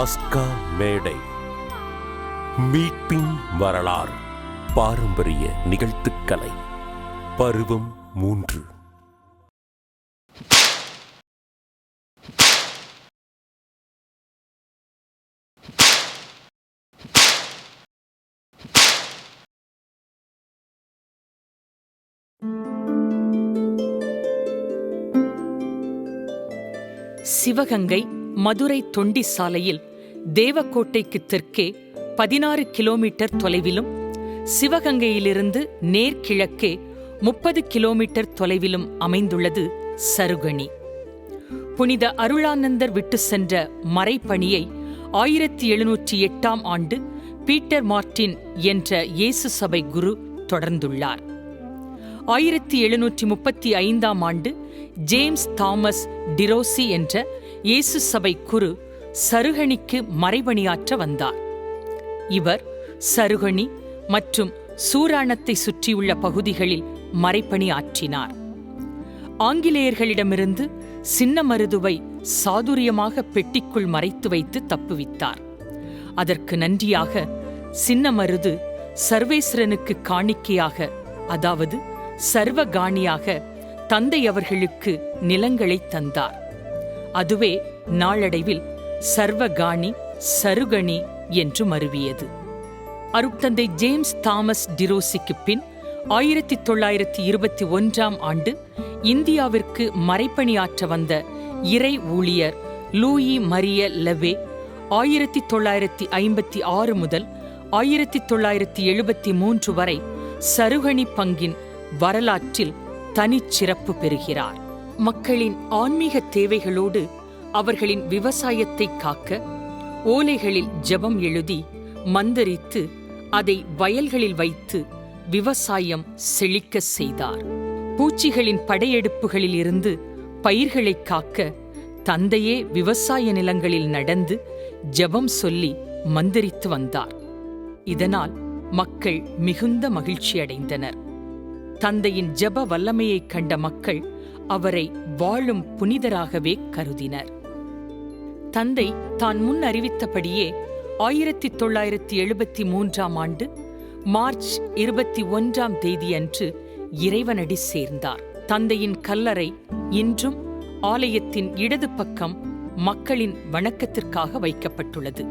Asuka மேடை. மீட்பின் வரலாறு. பாரம்பரிய நிகழ்த்துக்கலை. பருவம் மூன்று. சிவகங்கை மதுரை தொண்டி சாலையில் தேவக்கோட்டைக்கு தெற்கே பதினாறு கிலோமீட்டர் தொலைவிலும் சிவகங்கையிலிருந்து நேர்கிழக்கே முப்பது கிலோமீட்டர் தொலைவிலும் அமைந்துள்ளது சருகணி. புனித அருளானந்தர் விட்டு சென்ற மறைப்பணியை ஆயிரத்தி எழுநூற்றி எட்டாம் ஆண்டு பீட்டர் மார்ட்டின் என்ற இயேசு சபை குரு தொடர்ந்துள்ளார். ஆயிரத்தி எழுநூற்றி முப்பத்தி ஐந்தாம் ஆண்டு ஜேம்ஸ் தாமஸ் டிரோசி என்ற இயேசு சபை குரு சருகணிக்கு மறைபணியாற்ற வந்தார். இவர் சருகணி மற்றும் சூராணத்தை சுற்றியுள்ள பகுதிகளில் மறைப்பணி ஆற்றினார். ஆங்கிலேயர்களிடமிருந்து சின்ன மருதுவை சாதுரியமாக பெட்டிக்குள் மறைத்து வைத்து தப்புவித்தார். அதற்கு நன்றியாக சின்ன மருது சர்வேஸ்வரனுக்கு காணிக்கையாக அதாவது சர்வகாணியாக தந்தை அவர்களுக்கு நிலங்களை தந்தார். அதுவே நாளடைவில் சர்வகாணி சருகணி என்று மருவியது. அருட்தந்தை ஜேம்ஸ் தாமஸ் டிரோசிக்கு பின் ஆயிரத்தி தொள்ளாயிரத்தி இருபத்தி ஒன்றாம் ஆண்டு இந்தியாவிற்கு மறைப்பணியாற்ற வந்த இறை ஊழியர் லூயி மரிய லெவே ஆயிரத்தி தொள்ளாயிரத்தி ஐம்பத்தி ஆறு முதல் ஆயிரத்தி தொள்ளாயிரத்தி எழுபத்தி மூன்று வரை சருகணி பங்கின் வரலாற்றில் தனிச்சிறப்பு பெறுகிறார். மக்களின் ஆன்மீக தேவைகளோடு அவர்களின் விவசாயத்தை காக்க ஓலைகளில் ஜெபம் எழுதி மந்தரித்து அதை வயல்களில் வைத்து விவசாயம் செழிக்க செய்தார். பூச்சிகளின் படையெடுப்புகளில் இருந்து பயிர்களை காக்க தந்தையே விவசாய நிலங்களில் நடந்து ஜெபம் சொல்லி மந்திரித்து வந்தார். இதனால் மக்கள் மிகுந்த மகிழ்ச்சி அடைந்தனர். தந்தையின் ஜெப வல்லமையைக் கண்ட மக்கள் அவரை வாழும் புனிதராகவே கருதினர். தந்தை தான் முன் அறிவித்தபடியே ஆயிரத்தி தொள்ளாயிரத்தி எழுபத்தி மூன்றாம் ஆண்டு மார்ச் இருபத்தி ஒன்றாம் தேதியன்று இறைவனடி சேர்ந்தார். தந்தையின் கல்லறை இன்றும் ஆலயத்தின் இடது பக்கம் மக்களின் வணக்கத்திற்காக வைக்கப்பட்டுள்ளது.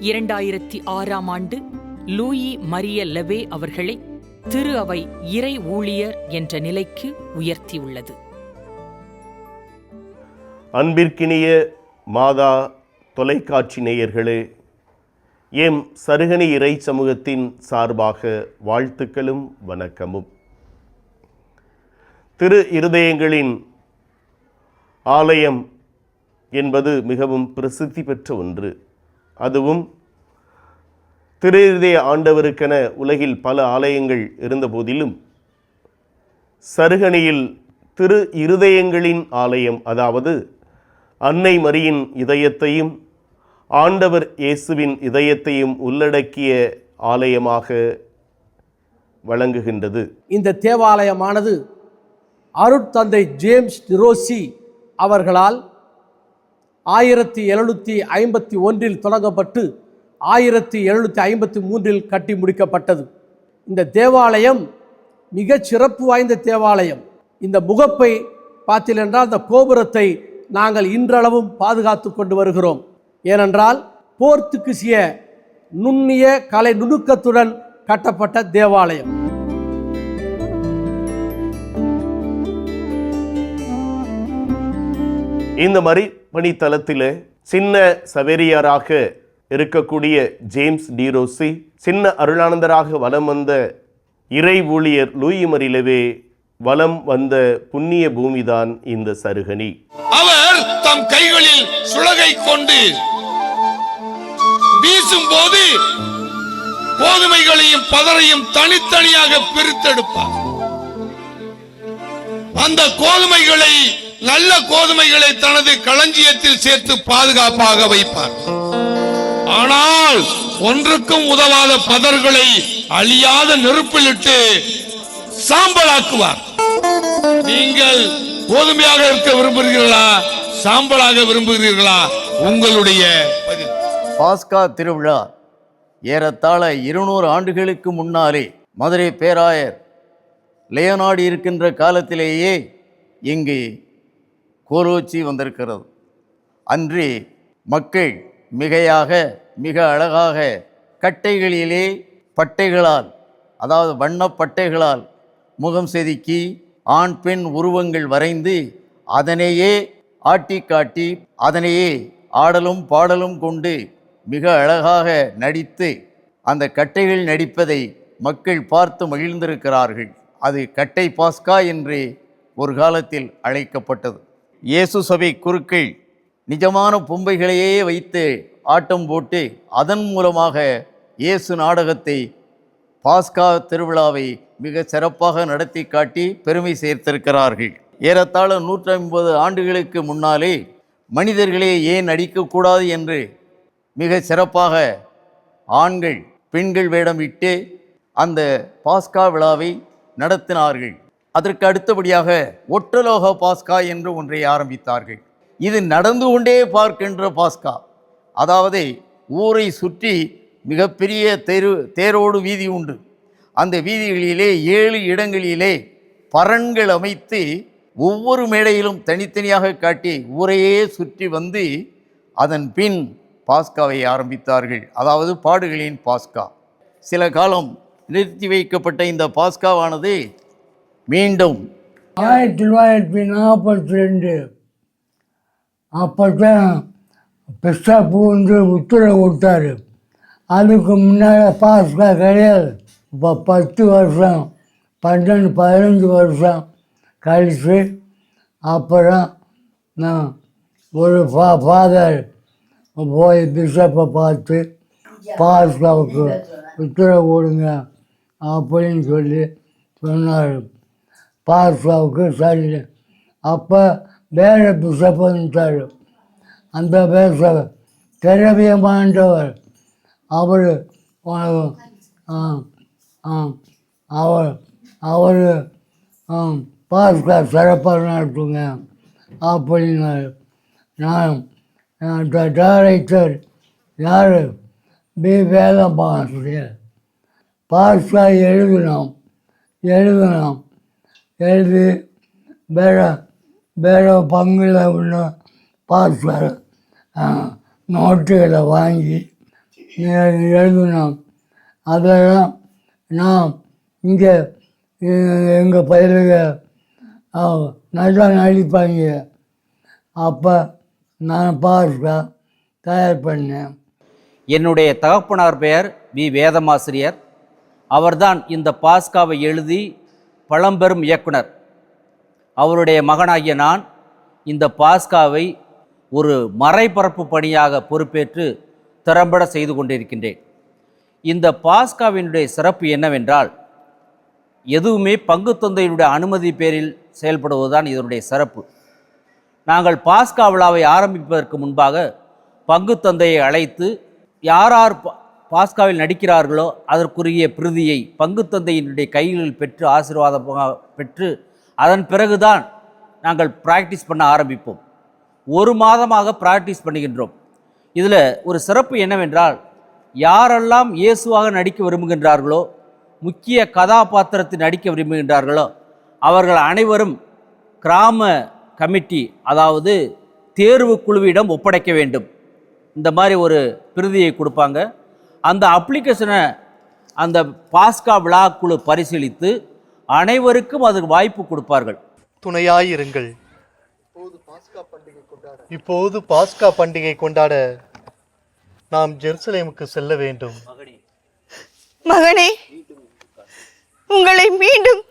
இரண்டாயிரத்தி ஆறாம் ஆண்டு லூயி மரிய லெவே அவர்களை திரு அவை இறை ஊழியர் என்ற நிலைக்கு உயர்த்தியுள்ளது. அன்பிற்கினிய மாதா தொலைக்காட்சி நேயர்களே எம் சருகணி இறை சமூகத்தின் சார்பாக வாழ்த்துக்களும் வணக்கமும். திரு இருதயங்களின் ஆலயம் என்பது மிகவும் பிரசித்தி பெற்ற ஒன்று. அதுவும் திரு இருதய ஆண்டவருக்கென உலகில் பல ஆலயங்கள் இருந்தபோதிலும் சருகணியில் திரு இருதயங்களின் ஆலயம் அதாவது அன்னை மரியின் இதயத்தையும் ஆண்டவர் இயேசுவின் இதயத்தையும் உள்ளடக்கிய ஆலயமாக வழங்குகின்றது. இந்த தேவாலயமானது அருட்தந்தை ஜேம்ஸ் டிரோசி அவர்களால் ஆயிரத்தி எழுநூற்றி ஐம்பத்தி ஒன்றில் தொடங்கப்பட்டு ஆயிரத்தி எழுநூற்றி ஐம்பத்தி மூன்றில் கட்டி முடிக்கப்பட்டது. இந்த தேவாலயம் மிகச் சிறப்பு வாய்ந்த தேவாலயம். இந்த முகப்பை பார்த்தீர்கள் அந்த கோபுரத்தை நாங்கள் இன்றளவும் பாதுகாத்து கொண்டு வருகிறோம். ஏனென்றால் போர்த்துகீசிய நுண்ணிய கலை நுணுக்கத்துடன் கட்டப்பட்ட தேவாலயம். இந்த மாதிரி பணித்தளத்தில் சின்ன சவேரியாராக இருக்கக்கூடிய ஜேம்ஸ் டிரோசி சின்ன அருளானந்தராக வலம் வந்த இறை ஊழியர் லூயி மரிலவே வலம் வந்த புண்ணிய பூமிதான் இந்த சருகணி. அவர் தம் கைகளில் சுழகை கொண்டு வீசும் போது கோதுமைகளையும் பதரையும் தனித்தனியாக பிரித்தெடுப்பார். அந்த கோதுமைகளை நல்ல கோதுமைகளை தனது களஞ்சியத்தில் சேர்த்து பாதுகாப்பாக வைப்பார். ஆனால் ஒன்றுக்கும் உதவாத பதர்களை அழியாத நெருப்பிலிட்டு சாம்பலாக்குவார். நீங்கள் கோதுமையாக இருக்க விரும்புகிறீர்களா? சாம்பலாக விரும்புகிறீர்களா? உங்களுடைய பாஸ்கா திருவிழா ஏறத்தாழ இருநூறு ஆண்டுகளுக்கு முன்னாலே மதுரை பேராயர் லேயநாடு இருக்கின்ற காலத்திலேயே இங்கு கோரோச்சி வந்திருக்கிறது. அன்று மக்கள் மிகையாக மிக அழகாக கட்டைகளிலே பட்டைகளால் அதாவது வண்ணப் பட்டைகளால் முகம் செதுக்கி ஆண் பெண் உருவங்கள் வரைந்து அதனையே ஆட்டி காட்டி அதனையே ஆடலும் பாடலும் கொண்டு மிக அழகாக நடித்து அந்த கட்டைகள் நடிப்பதை மக்கள் பார்த்து மகிழ்ந்திருக்கிறார்கள். அது கட்டை பாஸ்கா என்று ஒரு காலத்தில் அழைக்கப்பட்டது. இயேசு சபை குருக்கள் நிஜமான பொம்பைகளையே வைத்து ஆட்டம் போட்டு அதன் மூலமாக இயேசு நாடகத்தை பாஸ்கா திருவிழாவை மிக சிறப்பாக நடத்தி காட்டி பெருமை சேர்த்திருக்கிறார்கள். ஏறத்தாழ நூற்றி ஐம்பது ஆண்டுகளுக்கு முன்னாலே மனிதர்களே ஏன் அடிக்கக்கூடாது என்று மிக சிறப்பாக ஆண்கள் பெண்கள் வேடம் இட்டு அந்த பாஸ்கா விழாவை நடத்தினார்கள். அதற்கு அடுத்தபடியாக ஒற்றலோக பாஸ்கா என்று ஒன்றை ஆரம்பித்தார்கள். இது நடந்து கொண்டே பார்க்கின்ற பாஸ்கா. அதாவது ஊரை சுற்றி மிகப்பெரிய தேரு தேரோடு வீதி உண்டு. அந்த வீதிகளிலே ஏழு இடங்களிலே பரன்கள் அமைத்து ஒவ்வொரு மேடையிலும் தனித்தனியாக காட்டி ஊரையே சுற்றி வந்து அதன் பின் பாஸ்காவை ஆரம்பித்தார்கள். அதாவது பாடுகளின் பாஸ்கா. சில காலம் நிறுத்தி வைக்கப்பட்ட இந்த பாஸ்காவானது மீண்டும் ஆயிரத்தி தொள்ளாயிரத்தி நாற்பத்தி ரெண்டு அப்போ தான் வந்து உத்தரவு கொடுத்தாரு. அதுக்கு முன்னால் பாஸ்கா கிடையாது. இப்போ பத்து வருஷம் பன்னெண்டு பதினஞ்சு வருஷம் கழித்து அப்புறம் நான் ஒரு ஃபா ஃபாதர் போய் பிஷப்பை பார்த்து பாஸ்காவுக்கு உத்தரவு கொடுங்க அப்படின்னு சொல்லி சொன்னார். பாஸ்காவுக்கு சரி. அப்போ வேறு பிஷப் வந்துட்டார் அந்த பேச திரவியமாண்டவர். அவர் அவர் அவர் பாஸ்கா சிறப்பாக நடத்துங்க அப்படின்னாரு நான் டைரக்டர் யார்? பி. வேதபாசிரியர் பாஸ்கா எழுதினோம் எழுதினோம் எழுதி வேற வேற பங்கில் உள்ள பாஸ்கர் நோட்டுகளை வாங்கி எழுதினோம் அதெல்லாம் நான் இங்கே எங்கள் பயிலுக நல்லா நடிப்பாங்க. அப்போ நான் பார்க்க தயார் பண்ணேன். என்னுடைய தகப்பனார் பெயர் வி. வேதமாசிரியர். அவர்தான் இந்த பாஸ்காவை எழுதி பழம்பெரும் இயக்குனர். அவருடைய மகனாகிய நான் இந்த பாஸ்காவை ஒரு மறைபரப்பு பணியாக பொறுப்பேற்று திறம்பட செய்து கொண்டிருக்கின்றேன். இந்த பாஸ்காவினுடைய சிறப்பு என்னவென்றால் எதுவுமே பங்கு தொந்தையினுடைய அனுமதி பேரில் செயல்படுவதுதான் இதனுடைய சிறப்பு. நாங்கள் பாஸ்கா விழாவை ஆரம்பிப்பதற்கு முன்பாக பங்கு தந்தையை அழைத்து யார் யார் பா- பாஸ்காவில் நடிக்கிறார்களோ அதற்குரிய பிரதியை பங்கு தந்தையினுடைய கைகளில் பெற்று ஆசீர்வாதமாக பெற்று அதன் பிறகுதான் நாங்கள் பிராக்டிஸ் பண்ண ஆரம்பிப்போம். ஒரு மாதமாக ப்ராக்டிஸ் பண்ணுகின்றோம். இதில் ஒரு சிறப்பு என்னவென்றால் யாரெல்லாம் இயேசுவாக நடிக்க விரும்புகின்றார்களோ முக்கிய கதாபாத்திரத்தில் நடிக்க விரும்புகின்றார்களோ அவர்கள் அனைவரும் கிராம கமிட்டி அதாவது தேர்வு குழுவிடம் ஒப்படைக்க வேண்டும். இந்த மாதிரி ஒரு பிரதியை கொடுப்பாங்க. அந்த அப்ளிகேஷனை அந்த பாஸ்கா விழா குழு பரிசீலித்து அனைவருக்கும் அதுக்கு வாய்ப்பு கொடுப்பார்கள். துணையாயிருங்கள் இப்போது பாஸ்கா பண்டிகை கொண்டாட. நாம் ஜெருசலேமுக்கு செல்ல வேண்டும். மகனே. உங்களை மீண்டும்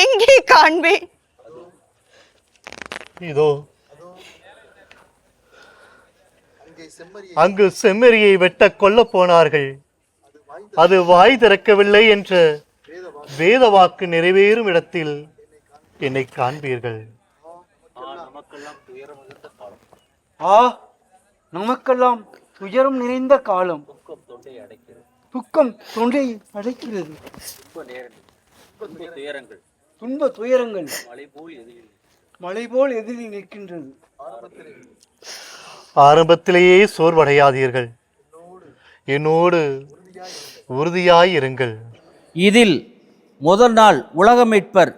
எங்கே காண்பேன்? இதோ அங்கு செம்மறியை வெட்ட கொல்ல போனார்கள். அது வாய் திறக்கவில்லை. என்ற வேத வாக்கு நிறைவேறும் இடத்தில் என்னை காண்பீர்கள். ஆ நமக்கெல்லாம் துயரம் நிறைந்த காலம். துக்கம் தொண்டை அடைக்கிறது. துன்ப துயரங்கள். மலை போல் எதிரில் நிற்கின்றது. ஆரம்பத்திலேயே சோர்வடையாதீர்கள். என்னோடு உறுதியாய் இருங்கள் இதில் முதல் நாள் உலக மீட்பர்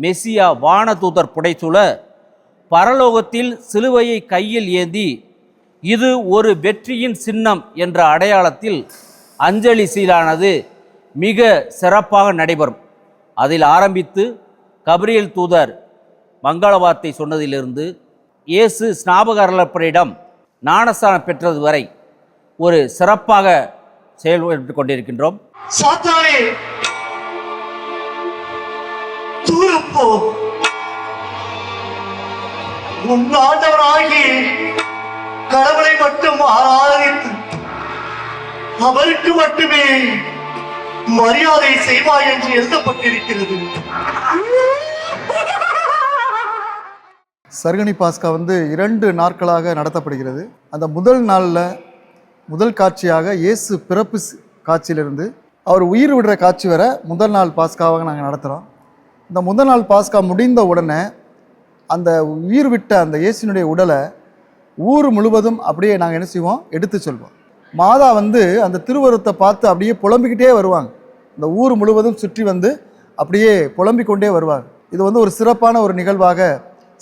மெசியா வானதூதர் புடைசூழ பரலோகத்தில் சிலுவையை கையில் ஏந்தி இது ஒரு வெற்றியின் சின்னம் என்ற அடையாளத்தில் அஞ்சலி சீலானது மிக சிறப்பாக நடைபெறும். அதில் ஆரம்பித்து கபிரியல் தூதர் மங்களவார்த்தை சொன்னதிலிருந்து இயேசு ஸ்நாபகரப்பரிடம் ஞானஸ்தானம் பெற்றது வரை ஒரு சிறப்பாக செயல்பட்டு கொண்டிருக்கின்றோம். சாத்தானே தூரப்போ. உன் ஆண்டவராகி கடவுளை மட்டும் ஆராதித்து அவருக்கு மட்டுமே மரியாதை செய்வாய் என்று எழுதப்பட்டிருக்கிறது. சர்கனி பாஸ்கா வந்து இரண்டு நாட்களாக நடத்தப்படுகிறது. அந்த முதல் நாளில் முதல் காட்சியாக இயேசு பிறப்பு காட்சியிலிருந்து அவர் உயிர் விடுற காட்சி வரை முதல் நாள் பாஸ்காவாக நாங்கள் நடத்துகிறோம் இந்த முதல் நாள் பாஸ்கா முடிந்த உடனே அந்த உயிர் விட்ட அந்த இயேசுனுடைய உடலை ஊர் முழுவதும் அப்படியே நாங்கள் என்ன செய்வோம்? எடுத்து சொல்வோம். மாதா வந்து அந்த திருவருத்தை பார்த்து அப்படியே புலம்பிக்கிட்டே வருவாங்க. இந்த ஊர் முழுவதும் சுற்றி வந்து அப்படியே புலம்பிக் கொண்டே வருவாங்க இது வந்து ஒரு சிறப்பான ஒரு நிகழ்வாக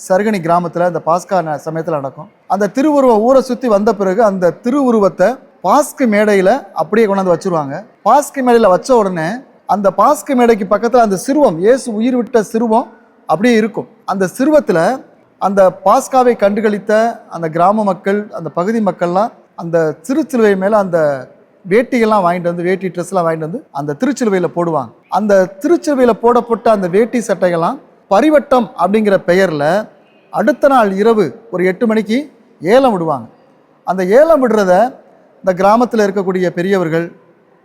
சருகனி கிராமத்தில் இந்த பாஸ்கா சமயத்தில் நடக்கும். அந்த திருவுருவம் ஊரை சுற்றி வந்த பிறகு அந்த திருவுருவத்தை பாஸ்கு மேடையில் அப்படியே கொண்டாந்து வச்சிருவாங்க. பாஸ்கு மேடையில் வச்ச உடனே அந்த பாஸ்கு மேடைக்கு பக்கத்தில் அந்த சிறுவம் இயேசு உயிர் விட்ட சிறுவம் அப்படியே இருக்கும். அந்த சிறுவத்தில் அந்த பாஸ்காவை கண்டுகளித்த அந்த கிராம மக்கள் அந்த பகுதி மக்கள்லாம் அந்த திருச்சிலுவை மேலே அந்த வேட்டிகள்லாம் வாங்கிட்டு வந்து வேட்டி ட்ரெஸ்லாம் வாங்கிட்டு வந்து அந்த திருச்சிலுவையில் போடுவாங்க. அந்த திருச்சிலுவையில் போடப்பட்ட அந்த வேட்டி சட்டைகள்லாம் பரிவட்டம் அப்படிங்கிற பெயரில் அடுத்த நாள் இரவு ஒரு எட்டு மணிக்கு ஏலம் விடுவாங்க. அந்த ஏலம் விடுறத இந்த கிராமத்தில் இருக்கக்கூடிய பெரியவர்கள்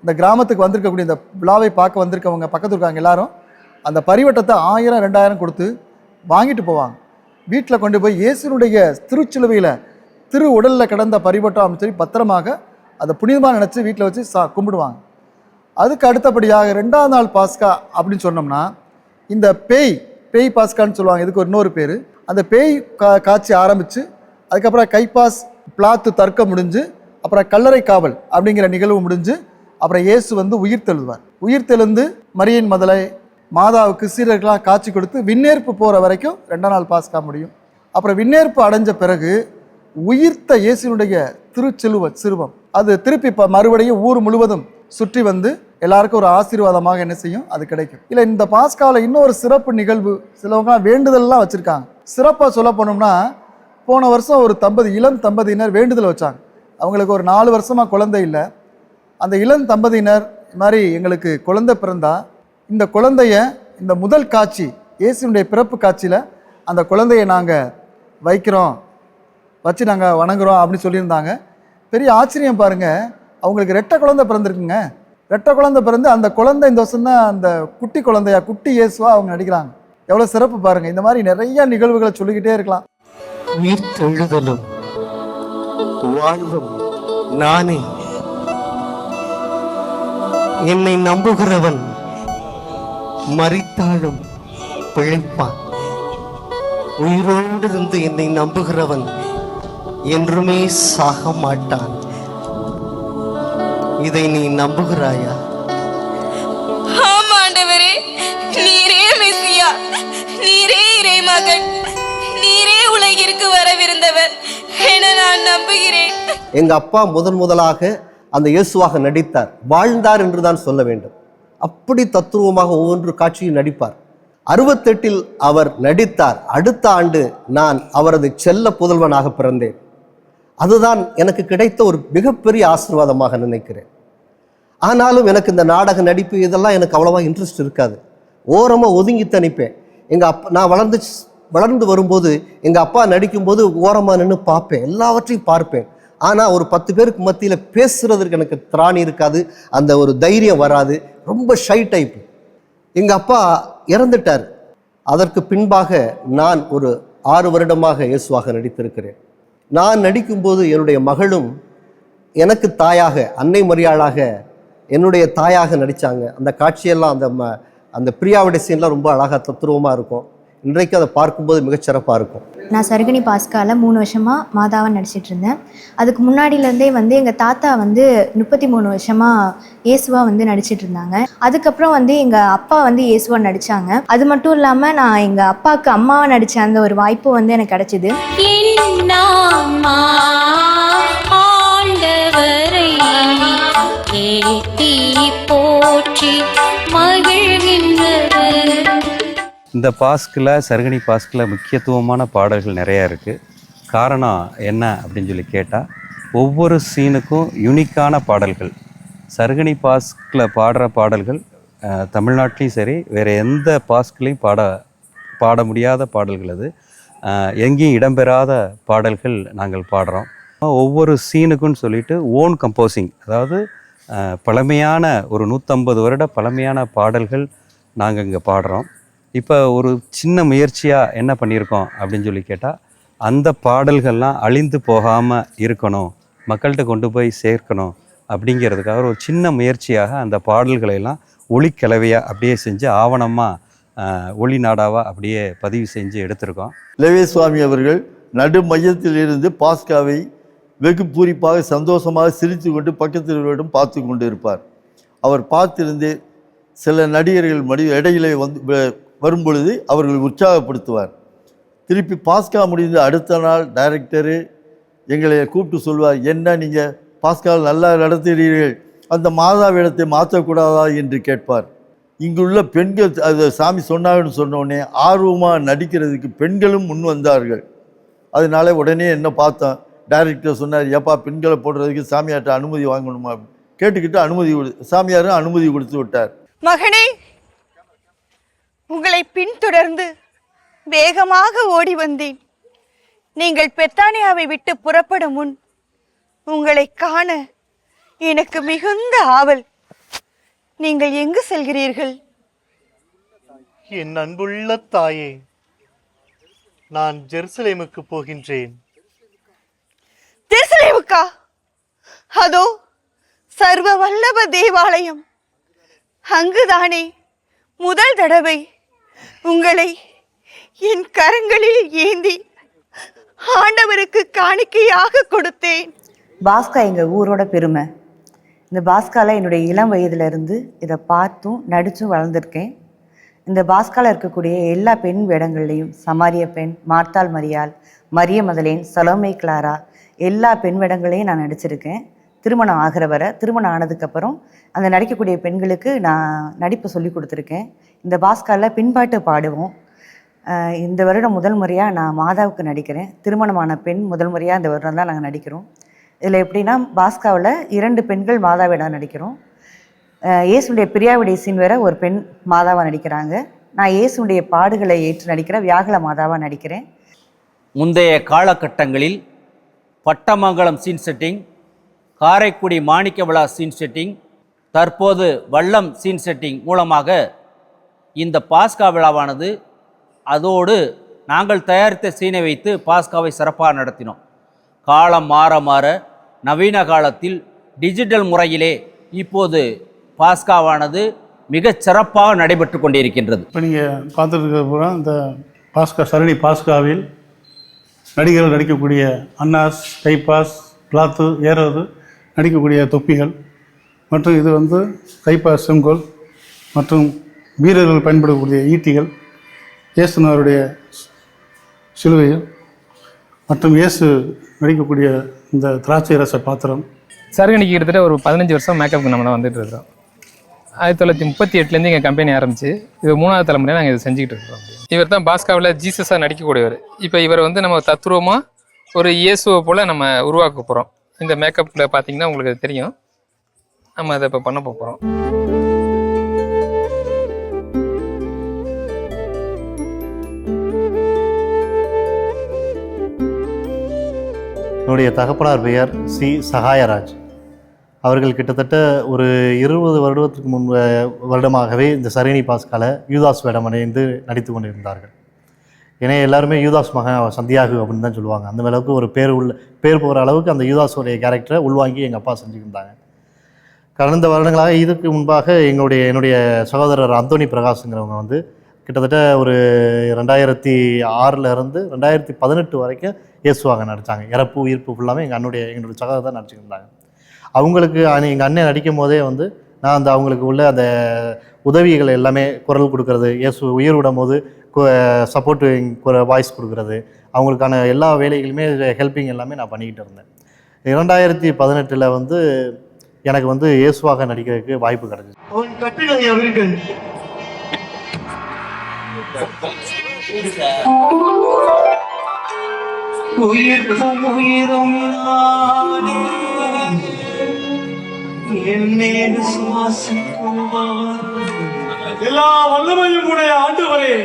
இந்த கிராமத்துக்கு வந்திருக்கக்கூடிய இந்த விழாவை பார்க்க வந்திருக்கவங்க பக்கத்து இருக்காங்க எல்லாரும் அந்த பரிவட்டத்தை ஆயிரம் ரெண்டாயிரம் கொடுத்து வாங்கிட்டு போவாங்க. வீட்டில் கொண்டு போய் இயேசுனுடைய திருச்சிலுவையில் திரு உடலில் கிடந்த பரிபட்டம் சொல்லி பத்திரமாக அதை புனிதமாக நினச்சி வீட்டில் வச்சு சா கும்பிடுவாங்க. அதுக்கு அடுத்தபடியாக ரெண்டாவது நாள் பாஸ்கா அப்படின்னு சொன்னோம்னா இந்த பேய் பேய் பாஸ்கான்னு சொல்லுவாங்க இதுக்கு ஒரு இன்னொரு பேர். அந்த பேய் கா காட்சி ஆரம்பித்து அதுக்கப்புறம் கைப்பாஸ் பிளாத்து தர்க்கம் முடிஞ்சு அப்புறம் கல்லறை காவல் அப்படிங்கிற நிகழ்வு முடிஞ்சு அப்புறம் இயேசு வந்து உயிர் தெழுவார். உயிர் தெழுந்து மரியின் மதலை மாதாவுக்கு சீரர்களாக காட்சி கொடுத்து விண்ணேற்பு போகிற வரைக்கும் ரெண்டாம் நாள் பாஸ்கா முடியும். அப்புறம் விண்ணேற்பு அடைஞ்ச பிறகு உயிர்த்த இயேசுனுடைய திருச்சிலுவ சிறுவம் அது திருப்பி இப்போ மறுபடியும் ஊர் முழுவதும் சுற்றி வந்து எல்லாருக்கும் ஒரு ஆசீர்வாதமாக என்ன செய்யும்? அது கிடைக்கும். இல்லை இந்த பாஸ்காவில் இன்னொரு சிறப்பு நிகழ்வு சிலவங்களாம் வேண்டுதல்லாம் வச்சுருக்காங்க. சிறப்பாக சொல்ல போனோம்னா போன வருஷம் ஒரு தம்பதி இளம் தம்பதியினர் வேண்டுதல் வச்சாங்க. அவங்களுக்கு ஒரு நாலு வருஷமாக குழந்தை இல்லை. அந்த இளம் தம்பதியினர் இது மாதிரி எங்களுக்கு குழந்தை பிறந்தால் இந்த குழந்தைய இந்த முதல் காட்சி இயேசுனுடைய பிறப்பு காட்சியில் அந்த குழந்தைய நாங்கள் வைக்கிறோம் வச்சு நாங்கள் வணங்குறோம் அப்படின்னு சொல்லியிருந்தாங்க. பெரிய ஆச்சரியம் பாருங்கள் அவங்களுக்கு ரெட்டை குழந்தை பிறந்திருக்குங்க. ரெட்டை குழந்தை பிறந்து அந்த குழந்தை இந்த வருஷம் தான் அந்த குட்டி குழந்தையா குட்டி இயேசுவா அவங்க நடிக்கிறாங்க. எவ்வளோ சிறப்பு பாருங்கள் இந்த மாதிரி நிறைய நிகழ்வுகளை சொல்லிக்கிட்டே இருக்கலாம். உயிர் தெழுதலும் வாழ்வும் நானே. என்னை நம்புகிறவன் மறித்தாலும் பிழைப்பான். உயிரோடு இருந்து என்னை நம்புகிறவன் என்றுமே சாக மாட்டான். இதை நீ நம்புகிறாயா? ஆமாண்டவரே நீரே மெசியா நீரே இறைமகன் நீரே உலகிற்கு வரவிருந்தவர் என நான் நம்புகிறேன். எங்க அப்பா முதன் முதலாக அந்த இயேசுவாக நடித்தார். வாழ்ந்தார் என்று தான் சொல்ல வேண்டும். அப்படி தத்துவமாக ஒவ்வொன்று காட்சியில் நடிப்பார். அறுபத்தெட்டில் அவர் நடித்தார். அடுத்த ஆண்டு நான் அவரது செல்ல புதல்வனாக பிறந்தேன். அதுதான் எனக்கு கிடைத்த ஒரு மிகப்பெரிய ஆசீர்வாதமாக நினைக்கிறேன். ஆனாலும் எனக்கு இந்த நாடக நடிப்பு இதெல்லாம் எனக்கு அவ்வளோவா இன்ட்ரெஸ்ட் இருக்காது. ஓரமாக ஒதுங்கி தனிப்பேன் எங்கள் அப்பா நான் வளர்ந்து வளர்ந்து வரும்போது எங்கள் அப்பா நடிக்கும்போது ஓரமாக நின்று பார்ப்பேன். எல்லாவற்றையும் பார்ப்பேன். ஆனால் ஒரு பத்து பேருக்கு மத்தியில் பேசுகிறதுக்கு எனக்கு திராணி இருக்காது அந்த ஒரு தைரியம் வராது. ரொம்ப ஷை டைப். எங்கள் அப்பா இறந்துட்டார். அதற்கு பின்பாக நான் ஒரு ஆறு வருடமாக இயேசுவாக நடித்திருக்கிறேன். நான் நடிக்கும்போது என்னுடைய மகளும் எனக்கு தாயாக அன்னை மரியாளாக என்னுடைய தாயாக நடித்தாங்க அந்த காட்சியெல்லாம் அந்த ம அந்த பிரியாவுடைய சீன்லாம் ரொம்ப அழகாக தத்துருவமாக இருக்கும். இன்றைக்கு அதை பார்க்கும்போது மிகச்சிறப்பாக இருக்கும். நான் சருகணி பாஸ்கால மூணு வருஷமாக மாதாவாக நடிச்சிட்டு இருந்தேன். அதுக்கு முன்னாடியிலேருந்தே வந்து எங்கள் தாத்தா வந்து முப்பத்தி மூணு வருஷமாக இயேசுவா வந்து நடிச்சிட்டு இருந்தாங்க. அதுக்கப்புறம் வந்து எங்கள் அப்பா வந்து இயேசுவா நடித்தாங்க அது மட்டும் இல்லாமல் நான் எங்கள் அப்பாவுக்கு அம்மாவாக நடித்த அந்த ஒரு வாய்ப்பு வந்து எனக்கு கிடச்சிது. போற்றி மகிழ்கின்றது. இந்த பாஸ்கில் சருகணி பாஸ்கில் முக்கியத்துவமான பாடல்கள் நிறையா இருக்குது காரணம் என்ன அப்படின்னு சொல்லி கேட்டால் ஒவ்வொரு சீனுக்கும் யூனிக்கான பாடல்கள். சருகணி பாஸ்கில் பாடுற பாடல்கள் தமிழ்நாட்டிலையும் சரி வேறு எந்த பாஸ்கிலையும் பாட பாட முடியாத பாடல்கள் அது. எங்கேயும் இடம்பெறாத பாடல்கள் நாங்கள் பாடுறோம். ஒவ்வொரு சீனுக்குன்னு சொல்லிட்டு ஓன் கம்போசிங் அதாவது பழமையான ஒரு நூற்றம்பது வருட பழமையான பாடல்கள் நாங்கள் இங்கே பாடுறோம். இப்போ ஒரு சின்ன முயற்சியாக என்ன பண்ணியிருக்கோம் அப்படின்னு சொல்லி கேட்டால் அந்த பாடல்கள்லாம் அழிந்து போகாமல் இருக்கணும் மக்கள்கிட்ட கொண்டு போய் சேர்க்கணும் அப்படிங்கிறதுக்காக ஒரு சின்ன முயற்சியாக அந்த பாடல்களையெல்லாம் ஒளிக்கலவையாக அப்படியே செஞ்சு ஆவணமாக ஒளி நாடாவாக அப்படியே பதிவு செஞ்சு எடுத்திருக்கோம். லவே சுவாமி அவர்கள் நடு மையத்தில் இருந்து பாஸ்காவை வெகு பூரிப்பாக சந்தோஷமாக சிரித்து கொண்டு பக்கத்தில் பார்த்து கொண்டு இருப்பார் அவர் பார்த்திருந்தே சில நடிகர்கள் மடி இடையிலே வந்து வரும்பொழுது அவர்களை உற்சாகப்படுத்துவார். திருப்பி பாஸ்கா முடிந்து அடுத்த நாள் டைரக்டரு எங்களை கூப்பிட்டு சொல்வார் என்ன நீங்கள் பாஸ்கால் நல்லா நடத்துகிறீர்கள்? அந்த மாதாவிடத்தை மாற்றக்கூடாதா? என்று கேட்பார். இங்குள்ள பெண்கள் அது சாமி சொன்னாங்கன்னு சொன்ன ஆர்வமாக நடிக்கிறதுக்கு பெண்களும் முன் வந்தார்கள். அதனால உடனே என்ன பார்த்தோம்? டைரக்டர் சொன்னார் ஏப்பா பெண்களை போடுறதுக்கு சாமியார்ட்ட அனுமதி வாங்கணுமா? அப்படின்னு. கேட்டுக்கிட்டு அனுமதி கொடு சாமியாரும் அனுமதி கொடுத்து விட்டார். மகனே உங்களை பின்தொடர்ந்து வேகமாக ஓடி வந்தேன். நீங்கள் பெத்தானியாவை விட்டு புறப்படும் முன் உங்களை காண எனக்கு மிகுந்த ஆவல். நீங்கள் எங்கு செல்கிறீர்கள்? என் அன்புள்ள தாயே நான் ஜெருசலேமுக்கு போகின்றேன். திருசலேமுக்கா அதோ சர்வ வல்லப தேவாலயம். அங்குதானே முதல் தடவை உங்களை என் கரங்களில் ஏந்தி ஆண்டவருக்கு காணிக்கையாக கொடுத்தேன். பாஸ்கா எங்கள் ஊரோட பெருமை. இந்த பாஸ்கால என்னுடைய இளம் வயதிலிருந்து இதை பார்த்தும் நடித்தும் வளர்ந்துருக்கேன். இந்த பாஸ்கால இருக்கக்கூடிய எல்லா பெண் வேடங்கள்லையும் சமாரிய பெண் மார்த்தாள் மரியாள் மரிய மதலேன் சலோமை கிளாரா எல்லா பெண் வேடங்களையும் நான் நடிச்சிருக்கேன். திருமணம் ஆகிற வரை திருமணம் ஆனதுக்கப்புறம் அந்த நடிக்கக்கூடிய பெண்களுக்கு நான் நடிப்பு சொல்லி கொடுத்துருக்கேன். இந்த பாஸ்கால பின்பாட்டு பாடுவோம். இந்த வருடம் முதல் முறையாக நான் மாதாவுக்கு நடிக்கிறேன். திருமணமான பெண் முதல் முறையாக இந்த வருடம் தான் நாங்கள் நடிக்கிறோம். இதில் எப்படின்னா பாஸ்காவில் இரண்டு பெண்கள் மாதாவிடம் நடிக்கிறோம். இயேசுடைய பிரியாவிடைய சீன் வேற ஒரு பெண் மாதாவாக நடிக்கிறாங்க. நான் இயேசுடைய பாடுகளை ஏற்று நடிக்கிற வியாகுல மாதாவாக நடிக்கிறேன். முந்தைய காலகட்டங்களில் பட்டமங்கலம் சீன் செட்டிங் காரைக்குடி மாணிக்க விழா சீன் செட்டிங் தற்போது வல்லம் சீன் செட்டிங் மூலமாக இந்த பாஸ்கா விழாவானது அதோடு நாங்கள் தயாரித்த சீனை வைத்து பாஸ்காவை சிறப்பாக நடத்தினோம். காலம் மாற மாற நவீன காலத்தில் டிஜிட்டல் முறையிலே இப்போது பாஸ்காவானது மிகச் சிறப்பாக நடைபெற்று கொண்டிருக்கின்றது. இப்போ நீங்கள் பார்த்துட்டு பூரா இந்த பாஸ்கா சரணி பாஸ்காவில் நடிகர்கள் நடிக்கக்கூடிய அன்னாஸ் கைப்பாஸ் பிளாத்து ஏறது நடிக்கக்கூடிய தொப்பிகள் மற்றும் இது வந்து கைப்பாஸ் செங்கோல் மற்றும் வீரர்கள் பயன்படக்கூடிய ஈட்டிகள். இயேசுனாருடைய சிலுவைகள் மற்றும் இயேசு நடிக்கக்கூடிய இந்த திராட்சை ரச பாத்திரம். சருகணிக்கு கிட்டத்தட்ட ஒரு பதினஞ்சு வருஷம் மேக்கப்புக்கு நம்ம வந்துட்டு இருக்கோம் ஆயிரத்தி தொள்ளாயிரத்தி முப்பத்தி எட்டுலேருந்து எங்கள் கம்பெனி ஆரம்பிச்சு இது மூணாவது தலைமுறையாக நாங்கள் இதை செஞ்சுக்கிட்டு இருக்கிறோம். இவர் தான் பாஸ்காவில் ஜீசஸாக நடிக்கக்கூடியவர். இப்போ இவர் வந்து நம்ம தத்ரூபமாக ஒரு இயேசுவை போல் நம்ம உருவாக்க போகிறோம் இந்த மேக்கப்பில் பார்த்தீங்கன்னா உங்களுக்கு அது தெரியும். நம்ம அதை இப்போ பண்ண போகிறோம் என்னுடைய தகப்பனார் பெயர் சி. சகாயராஜ். அவர்கள் கிட்டத்தட்ட ஒரு இருபது வருடத்துக்கு முன்பு வருடமாகவே இந்த சரணி பாஸ்கால யூதாஸ் வேடம் அணிந்து நடித்து கொண்டிருந்தார்கள். ஏன்னா எல்லாருமே யூதாஸ் மகன் சந்தியாகு அப்படின்னு தான் சொல்லுவாங்க. அந்த அளவுக்கு ஒரு பேர் உள்ள பேர் போகிற அளவுக்கு அந்த யூதாஸோடைய கேரக்டரை உள்வாங்கி எங்கள் அப்பா செஞ்சுருந்தாங்க. கடந்த வருடங்களாக இதுக்கு முன்பாக எங்களுடைய என்னுடைய சகோதரர் அந்தோனி பிரகாஷுங்கிறவங்க வந்து கிட்டத்தட்ட ஒரு ரெண்டாயிரத்தி ஆறில் இருந்து ரெண்டாயிரத்தி பதினெட்டு வரைக்கும் இயேசுவாங்க நடித்தாங்க இறப்பு உயிர்ப்பு ஃபுல்லாமே எங்கள் அண்ணுடைய எங்களுடைய சகோதரர் தான் நடிச்சுட்டு அவங்களுக்கு எங்கள் அண்ணன் நடிக்கும் போதே வந்து நான் அந்த அவங்களுக்கு உள்ள அந்த உதவிகள் எல்லாமே குரல் கொடுக்கறது இயேசு உயிர் விடும் போது சப்போர்ட்டிங் வாய்ஸ் கொடுக்கறது. அவங்களுக்கான எல்லா வேலைகளுமே ஹெல்ப்பிங் எல்லாமே நான் பண்ணிக்கிட்டு இருந்தேன். இரண்டாயிரத்தி பதினெட்டில் வந்து எனக்கு வந்து இயேசுவாக நடிக்கிறதுக்கு வாய்ப்பு கிடைச்சிச்சு அவன் அவர்கள். உயிர்க்கும் உயிரும் எல்லா வல்லமையும் உடைய ஆண்டவரே.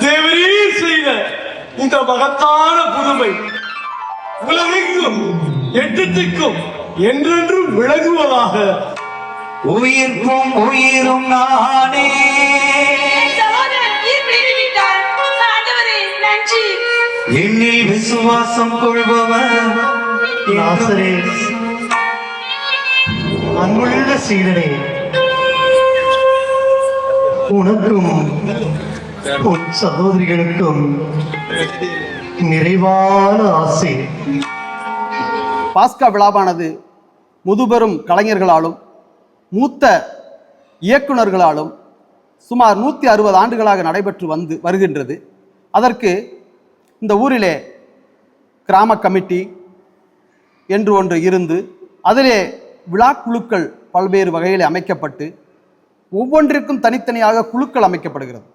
தேவரீர் செய்த இந்த மகத்தான புதுமை உலகெங்கும் எட்டத்துக்கும் என்றென்றும் விளங்குவதாக. உயிர்க்கும் உயிரும் நானே. என்னில் விசுவாசம் கொள்பவர். நாசரே. அன்புள்ள சீடனே உனக்கும் உன் சகோதரிகளுக்கும் நிறைவான ஆசை. பாஸ்கா விழாவானது முதுபெரும் கலைஞர்களாலும் மூத்த இயக்குனர்களாலும் சுமார் நூற்றி அறுபது ஆண்டுகளாக நடைபெற்று வந்து வருகின்றது. அதற்கு இந்த ஊரிலே கிராம கமிட்டி என்று ஒன்று இருந்து அதிலே விழாக்குழுக்கள் பல்வேறு வகையில் அமைக்கப்பட்டு ஒவ்வொன்றிற்கும் தனித்தனியாக குழுக்கள் அமைக்கப்படுகிறது.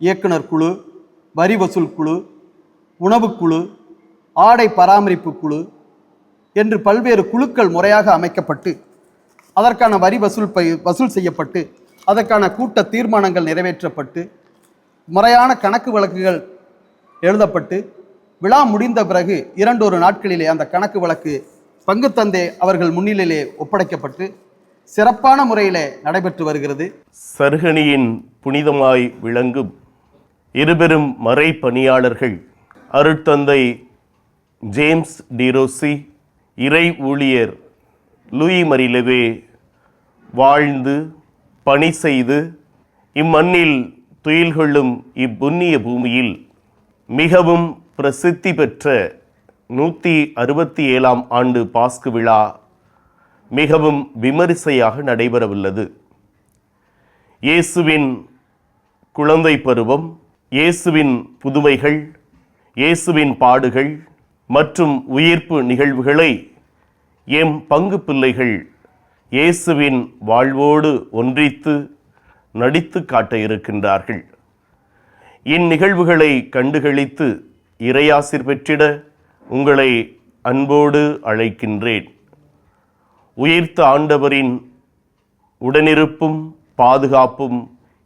இயக்குனர் குழு வரி வசூல் குழு உணவுக்குழு ஆடை பராமரிப்பு குழு என்று பல்வேறு குழுக்கள் முறையாக அமைக்கப்பட்டு அதற்கான வரி வசூல் பை வசூல் செய்யப்பட்டு அதற்கான கூட்ட தீர்மானங்கள் நிறைவேற்றப்பட்டு முறையான கணக்கு வழக்குகள் எழுதப்பட்டு விழா முடிந்த பிறகு இரண்டொரு நாட்களிலே அந்த கணக்கு வழக்கு பங்குத்தந்தை அவர்கள் முன்னிலையிலே ஒப்படைக்கப்பட்டு சிறப்பான முறையிலே நடைபெற்று வருகிறது. சருகணியின் புனிதமாய் விளங்கும் இருபெரும் மறை பணியாளர்கள் அருட்தந்தை ஜேம்ஸ் டிரோசி இறை ஊழியர் லூயி மரிலவே வாழ்ந்து பணி செய்து இம்மண்ணில் துயில் கொள்ளும் இப்புண்ணிய பூமியில் மிகவும் பிரசித்தி பெற்ற நூற்றி அறுபத்தி ஏழாம் ஆண்டு பாஸ்கு விழா மிகவும் விமரிசையாக நடைபெறவுள்ளது. இயேசுவின் குழந்தை பருவம் இயேசுவின் புதுமைகள் இயேசுவின் பாடுகள் மற்றும் உயிர்ப்பு நிகழ்வுகளை எம் பங்கு பிள்ளைகள் இயேசுவின் வாழ்வோடு ஒன்றித்து நடித்து காட்ட இருக்கின்றார்கள். இந்நிகழ்வுகளை கண்டுகளித்து இறையாசிர் பெற்றிட உங்களை அன்போடு அழைக்கின்றேன். உயிர்த்த ஆண்டவரின் உடனிருப்பும் பாதுகாப்பும்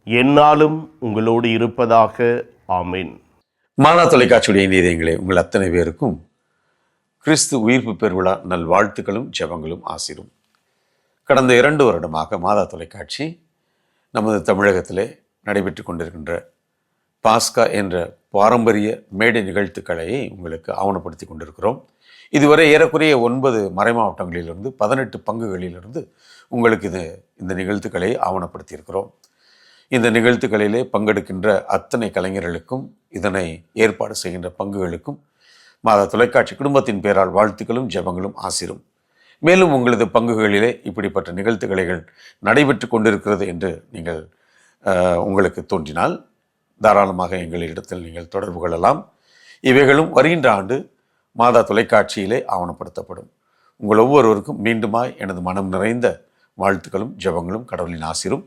என்னாலும் உங்களோடு இருப்பதாக ஆமேன். மாதா தொலைக்காட்சியுடைய நீதியங்களே உங்கள் அத்தனை பேருக்கும் கிறிஸ்து உயிர்ப்பு பெருவிழா நல்வாழ்த்துக்களும் ஜெபங்களும் ஆசிரும் கடந்த இரண்டு வருடமாக மாதா தொலைக்காட்சி நமது தமிழகத்திலே நடைபெற்று கொண்டிருக்கின்ற பாஸ்கா என்ற பாரம்பரிய மேடை நிகழ்த்துக்களை உங்களுக்கு ஆவணப்படுத்தி கொண்டிருக்கிறோம். இதுவரை ஏறக்குறைய ஒன்பது மறைமாவட்டங்களிலிருந்து பதினெட்டு பங்குகளிலிருந்து உங்களுக்கு இது இந்த நிகழ்த்துக்களை ஆவணப்படுத்தியிருக்கிறோம். இந்த நிகழ்த்துக்களிலே பங்கெடுக்கின்ற அத்தனை கலைஞர்களுக்கும் இதனை ஏற்பாடு செய்கின்ற பங்குகளுக்கும் மாதா தொலைக்காட்சி குடும்பத்தின் பேரால் வாழ்த்துக்களும் ஜெபங்களும் ஆசிரும். மேலும் உங்களது பங்குகளிலே இப்படிப்பட்ட நிகழ்த்துக்களைகள் நடைபெற்று கொண்டிருக்கிறது என்று நீங்கள் உங்களுக்கு தோன்றினால் தாராளமாக எங்களிடத்தில் நீங்கள் தொடர்பு கொள்ளலாம். இவைகளும் வருகின்ற ஆண்டு மாதா தொலைக்காட்சியிலே ஆவணப்படுத்தப்படும். உங்கள் ஒவ்வொருவருக்கும் மீண்டுமாய் எனது மனம் நிறைந்த வாழ்த்துக்களும் ஜெபங்களும் கடவுளின் ஆசிரும்.